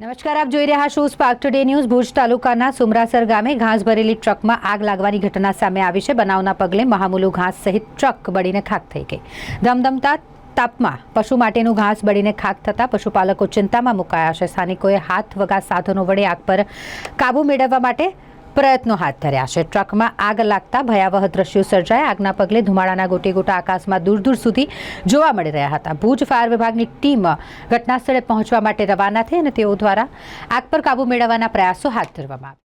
નમસ્કાર, આપ જોઈ રહ્યા છો સ્પાર્ક ટુડે ન્યૂઝ ભુજ તાલુકાના સુમરાસર ગામે ઘાસ ભરેલી ટ્રકમાં આગ લાગવાની ઘટના સામે આવી છે. બનાવના પગલે મહામુલુ ઘાસ સહિત ટ્રક બળીને ખાક થઈ ગઈ. ધમધમતા તાપમાં પશુ માટેનું ઘાસ બળીને ખાક થતાં પશુપાલકો ચિંતામાં મુકાયા છે. સ્થાનિકોએ હાથ વગા સાધનો વડે આગ પર કાબુ મેળવવા માટે પ્રયત્નો હાથ ધર્યા છે. ટ્રકમાં આગ લાગતા ભયાવહ દ્રશ્યો સર્જાયા. આગના પગલે ધુમાડાના ગોટે ગોટા આકાશમાં દૂર દૂર સુધી જોવા મળી રહ્યા હતા. ભુજ ફાયર વિભાગની ટીમ ઘટનાસ્થળે પહોંચવા માટે રવાના થઈ અને તેઓ દ્વારા આગ પર કાબુ મેળવવાના પ્રયાસો હાથ ધરવામાં આવ્યા.